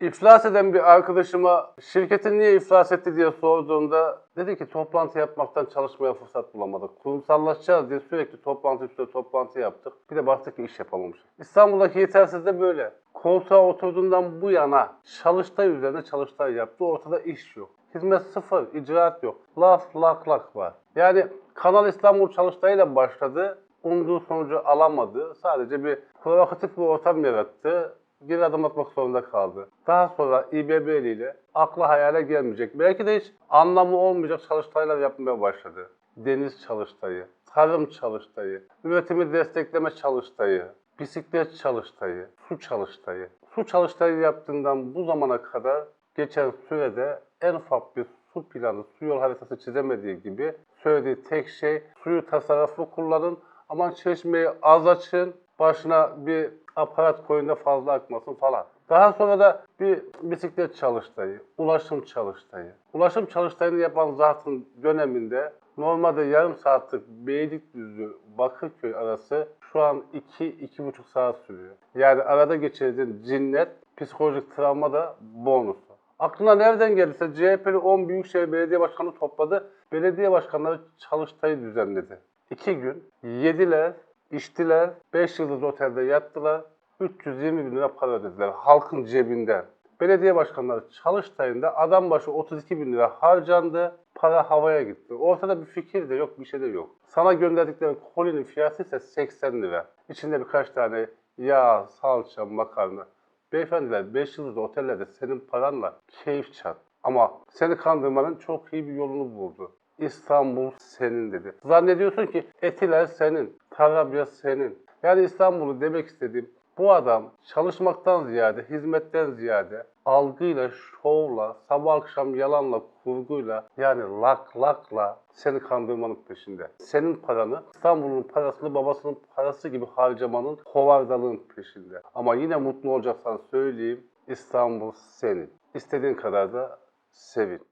İflas eden bir arkadaşıma şirketin niye iflas etti diye sorduğumda dedi ki toplantı yapmaktan çalışmaya fırsat bulamadık. Kurumsallaşacağız diye sürekli toplantı üstüne toplantı yaptık. Bir de baktık ki iş yapamamışız. İstanbul'daki yetersiz de böyle. Koltuğa oturduğundan bu yana çalıştay üzerine çalıştay yaptı. Ortada iş yok. Hizmet sıfır, icraat yok. Laf lak lak var. Yani Kanal İstanbul çalıştayıyla başladı. Umduğu sonucu alamadı. Sadece bir provokatif bir ortam yarattı. Geri adım atmak zorunda kaldı. Daha sonra İBB ile akla hayale gelmeyecek. Belki de hiç anlamı olmayacak çalıştaylar yapmaya başladı. Deniz çalıştayı, tarım çalıştayı, üretimi destekleme çalıştayı, bisiklet çalıştayı, su çalıştayı. Su çalıştayı yaptığından bu zamana kadar geçen sürede en ufak bir su planı, su yol haritası çizemediği gibi söylediği tek şey suyu tasarruflu kullanın, aman çeşmeyi az açın, başına bir aparat koyun da fazla akmasın falan. Daha sonra da bir bisiklet çalıştayı, ulaşım çalıştayı. Ulaşım çalıştayını yapan zatın döneminde normalde yarım saatlik Beylikdüzü Bakırköy arası şu an 2-2,5 saat sürüyor. Yani arada geçirdiğin cinnet, psikolojik travma da bonusu. Aklına nereden gelirse CHP'li 10 Büyükşehir Belediye Başkanı topladı. Belediye başkanları çalıştayı düzenledi. İki gün yediler, içtiler, 5 yıldız otelde yattılar. 320 bin lira para ödediler halkın cebinden. Belediye başkanları çalıştayında adam başı 32 bin lira harcandı. Para havaya gitti. Ortada bir fikir de yok, bir şey de yok. Sana gönderdikleri kolinin fiyatı ise 80 lira. İçinde birkaç tane yağ, salça, makarna. Beyefendiler 5 yıldızlı otellerde senin paranla keyif çat. Ama seni kandırmanın çok iyi bir yolunu buldu. İstanbul senin dedi. Zannediyorsun ki Etiler senin, Tarabya senin. Yani İstanbul'u demek istediğim bu adam çalışmaktan ziyade, hizmetten ziyade algıyla, şovla, sabah akşam yalanla, kurguyla yani lak lakla seni kandırmanın peşinde. Senin paranı İstanbul'un parasını babasının parası gibi harcamanın hovardalığın peşinde. Ama yine mutlu olacaksan söyleyeyim İstanbul senin. İstediğin kadar da sevin.